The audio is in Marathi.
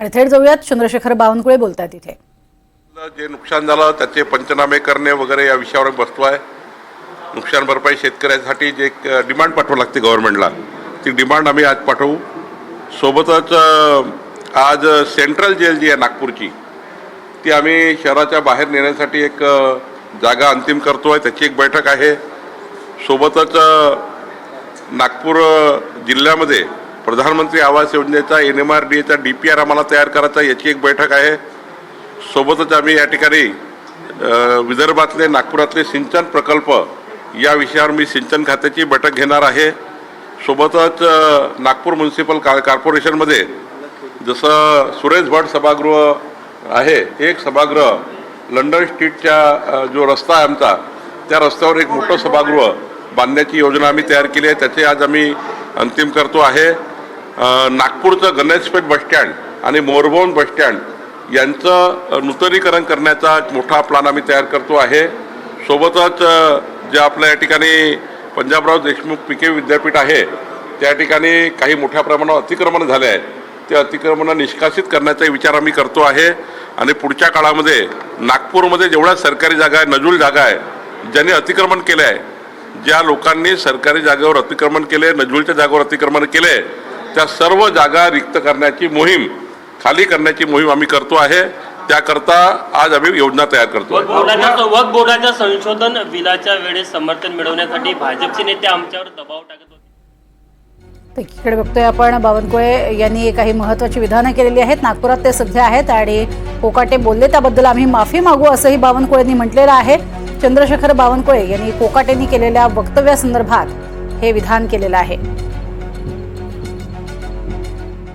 आणि थेट जाऊयात. चंद्रशेखर बावनकुळे बोलतात इथे. जे नुकसान झालं त्याचे पंचनामे करणे वगैरे या विषयावर बसतो आहे. नुकसान भरपाई शेतकऱ्यासाठी जे एक डिमांड पाठवावं लागते गव्हर्नमेंटला ती डिमांड आम्ही आज पाठवू. सोबतच आज सेंट्रल जेल जी आहे नागपूरची ती आम्ही शहराच्या बाहेर नेण्यासाठी एक जागा अंतिम करतो आहे त्याची एक बैठक आहे. सोबतच नागपूर जिल्ह्यामध्ये प्रधानमंत्री आवास योजनेचा एन एम आर डी एचा डी पी आर आम्हाला तयार करायचा याची एक बैठक आहे. सोबतच आम्ही या ठिकाणी विदर्भातले नागपुरातले सिंचन प्रकल्प या विषयावर मी सिंचन खात्याची बैठक घेणार आहे. सोबतच नागपूर म्युन्सिपल का कॉर्पोरेशनमध्ये जसं सुरेश भट सभागृह आहे एक सभागृह लंडन स्ट्रीटच्या जो रस्ता आहे आमचा त्या रस्त्यावर एक मोठं सभागृह बांधण्याची योजना आम्ही तयार केली आहे. त्याचे आज आम्ही अंतिम करतो आहे. नागपूरचं गणेशपेठ बसस्टँड आणि मोरभवन बसस्टँड यांचं नूतनीकरण करण्याचा मोठा प्लॅन आम्ही तयार करतो आहे. सोबतच जे आपल्या या ठिकाणी पंजाबराव देशमुख पी के विद्यापीठ आहे त्या ठिकाणी काही मोठ्या प्रमाणावर अतिक्रमण झाले आहे ते अतिक्रमणं निष्कासित करण्याचा विचार आम्ही करतो आहे. आणि पुढच्या काळामध्ये नागपूरमध्ये जेवढ्या सरकारी जागा आहे नजूल जागा आहे ज्यांनी अतिक्रमण केलं आहे ज्या लोकांनी सरकारी जागेवर अतिक्रमण केले नजूलच्या जागेवर अतिक्रमण केले त्या सर्व जागा रिक्त करण्याची मोहीम खाली करण्याची मोहीम आम्ही करतो आहे. त्याकरता आज आम्ही योजना तयार करतो वक्फ बोर्डाच्या संशोधन बिलाच्या वेळेस समर्थन मिळवण्यासाठी भाजपचे नेते आमच्यावर दबाव टाकत होते. एकीकडे बघतोय आपण बावनकुळे यांनी काही महत्वाची विधानं केलेली आहेत. नागपुरात ते सध्या आहेत आणि कोकाटे बोलले त्याबद्दल आम्ही माफी मागू असंही बावनकुळेंनी म्हटलेलं आहे. चंद्रशेखर बावनकुळे यांनी कोकाटेंनी केलेल्या वक्तव्यासंदर्भात हे विधान केलेलं आहे.